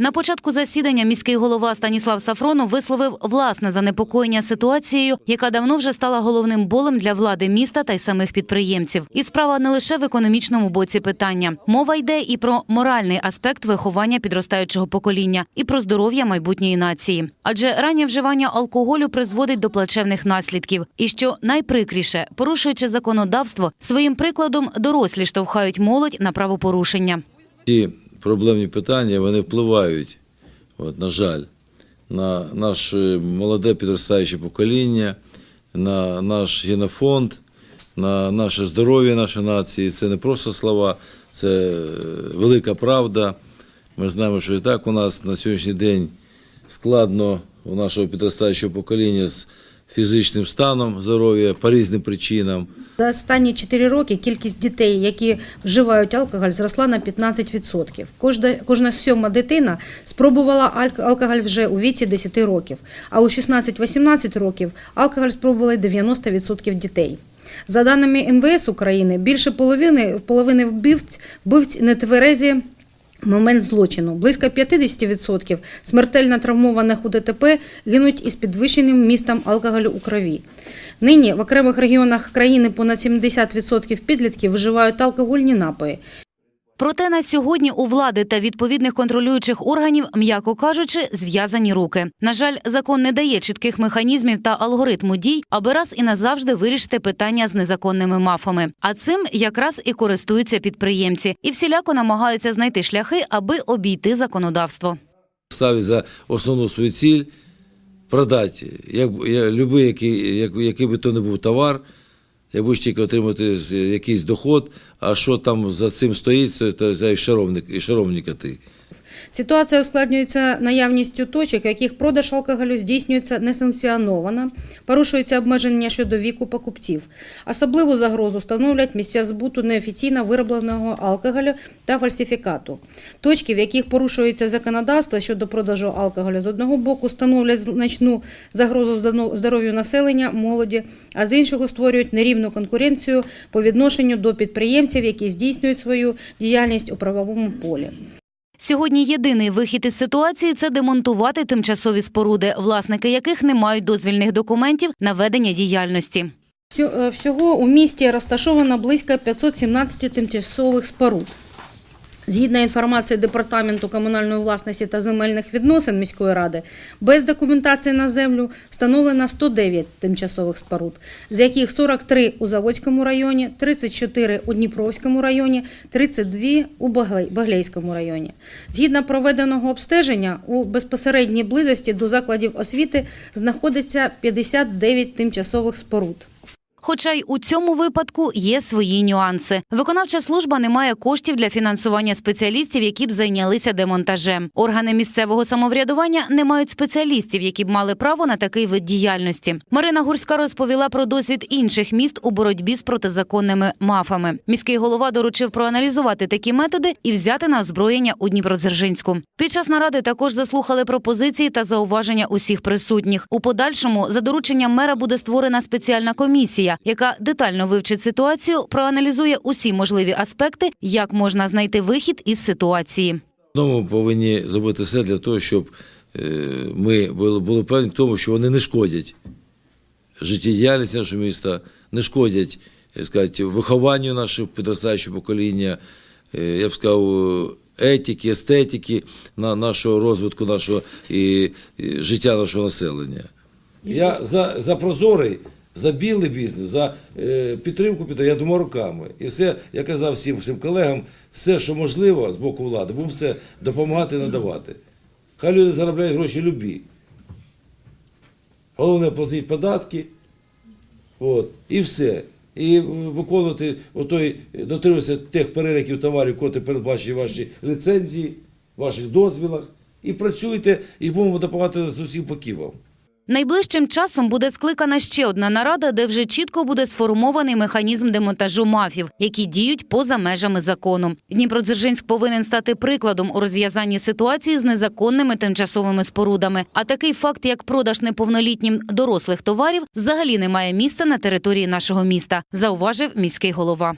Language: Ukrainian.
На початку засідання міський голова Станіслав Сафронов висловив власне занепокоєння ситуацією, яка давно вже стала головним болем для влади міста та й самих підприємців. І справа не лише в економічному боці питання. Мова йде і про моральний аспект виховання підростаючого покоління, і про здоров'я майбутньої нації. Адже раннє вживання алкоголю призводить до плачевних наслідків. І що найприкріше, порушуючи законодавство, своїм прикладом дорослі штовхають молодь на правопорушення. Ці проблемні питання вони впливають, от, на жаль, на наше молоде підростаюче покоління, на наш генофонд, на наше здоров'я нашої нації. Це не просто слова, це е, велика правда. Ми знаємо, що і так у нас на сьогоднішній день складно у нашого підростаючого покоління з фізичним станом здоров'я по різним причинам. За останні 4 роки кількість дітей, які вживають алкоголь, зросла на 15%. Кожна, кожна сьома дитина спробувала алкоголь вже у віці 10 років, а у 16-18 років алкоголь спробували 90% дітей. За даними МВС України, більше половини, половини вбивць, вбивць нетверезі момент злочину. Близько 50% смертельно травмованих у ДТП гинуть із підвищеним містом алкоголю у крові. Нині в окремих регіонах країни понад 70% підлітків вживають алкогольні напої. Проте на сьогодні у влади та відповідних контролюючих органів, м'яко кажучи, зв'язані руки. На жаль, закон не дає чітких механізмів та алгоритму дій, аби раз і назавжди вирішити питання з незаконними мафами. А цим якраз і користуються підприємці і всіляко намагаються знайти шляхи, аби обійти законодавство. ставить за основну свою ціль продати як, я, любий, який, як, який би то не був товар, я будеш тільки отримати якийсь доход, а що там за цим стоїть, це, це, і шаровник, і шаровні коти. Ситуація ускладнюється наявністю точок, в яких продаж алкоголю здійснюється несанкціоновано, порушуються обмеження щодо віку покупців. Особливу загрозу становлять місця збуту неофіційно виробленого алкоголю та фальсифікату. Точки, в яких порушується законодавство щодо продажу алкоголю, з одного боку становлять значну загрозу здоров'ю населення, молоді, а з іншого створюють нерівну конкуренцію по відношенню до підприємців, які здійснюють свою діяльність у правовому полі. Сьогодні єдиний вихід із ситуації це демонтувати тимчасові споруди, власники яких не мають дозвільних документів на ведення діяльності. Е, Всього у місті розташовано близько 517 тимчасових споруд. Згідно інформації Департаменту комунальної власності та земельних відносин міської ради, без документації на землю встановлено 109 тимчасових споруд, з яких 43 у Заводському районі, 34 у Дніпровському районі, 32 у Баглей- Баглейському районі. Згідно проведеного обстеження, у безпосередній близості до закладів освіти знаходиться 59 тимчасових споруд. Хоча й у цьому випадку є свої нюанси. Виконавча служба не має коштів для фінансування спеціалістів, які б зайнялися демонтажем. Органи місцевого самоврядування не мають спеціалістів, які б мали право на такий вид діяльності. Марина Гурська розповіла про досвід інших міст у боротьбі з протизаконними мафами. Міський голова доручив проаналізувати такі методи і взяти на озброєння у Дніпродзержинську. Під час наради також заслухали пропозиції та зауваження усіх присутніх. У подальшому за дорученням мера буде створена спеціальна комісія, яка детально вивчить ситуацію, проаналізує усі можливі аспекти, як можна знайти вихід із ситуації. Знову повинні зробити все для того, щоб е, ми були, певні в тому, що вони не шкодять життєдіяльності нашого міста, не шкодять сказати, вихованню нашого підростаючого покоління, е, я б сказав, етики, естетики на нашого розвитку, нашого і, і життя нашого населення. Я за, за прозорий, за білий бізнес, за е, підтримку я думаю руками. І все, я казав всім, всім колегам, все, що можливо з боку влади, будемо все допомагати надавати. Хай люди заробляють гроші любі. Головне платити податки, от, і все. І виконувати отой, дотримуватися тих переліків товарів, котрі передбачені в вашій ліцензії, ваших дозвілах. І працюйте, і будемо допомагати з усіх боків вам. Найближчим часом буде скликана ще одна нарада, де вже чітко буде сформований механізм демонтажу мафів, які діють поза межами закону. Дніпродзержинськ повинен стати прикладом у розв'язанні ситуації з незаконними тимчасовими спорудами. А такий факт, як продаж неповнолітнім дорослих товарів, взагалі не має місця на території нашого міста, зауважив міський голова.